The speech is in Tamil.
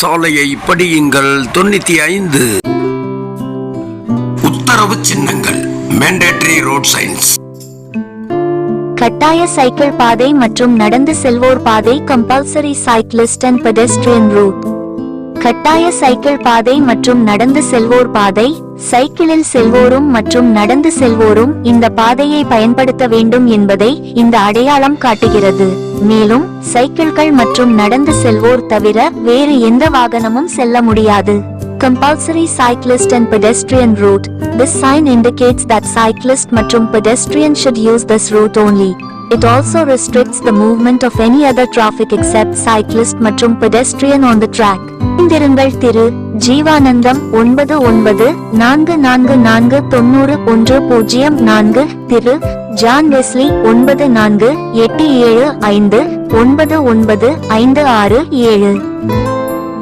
சாலையை படியுங்கள். தொண்ணூத்தி ஐந்து. உத்தரவு சின்னங்கள். மேண்டேட்டரி ரோட் சைன்ஸ் கட்டாய சைக்கிள் பாதை மற்றும் நடந்து செல்வோர் பாதை compulsory cyclist and pedestrian route கட்டாய சைக்கிள் பாதை மற்றும் நடந்து செல்வோர் பாதை சைக்கிளில் செல்வோரும் மற்றும் நடந்து செல்வோரும் இந்த பாதையை பயன்படுத்த வேண்டும் என்பதை இந்த அடையாளம் காட்டுகிறது மேலும் சைக்கிள்கள் மற்றும் நடந்து செல்வோர் தவிர வேறு எந்த வாகனமும் செல்ல முடியாது compulsory cyclist and pedestrian route. This sign indicates that cyclist மற்றும் pedestrian should use this route only. It also restricts the movement of any other traffic except cyclist மற்றும் pedestrian on the track. இந்திருங்கள் திரு ஜீவானந்தம் ஒன்பது ஒன்பது நான்கு நான்கு நான்கு தொண்ணூறு ஒன்று பூஜ்ஜியம் நான்கு திரு ஜான் வெஸ்லி ஒன்பது நான்கு எட்டு ஏழு ஐந்து ஒன்பது ஒன்பது ஐந்து ஆறு ஏழு.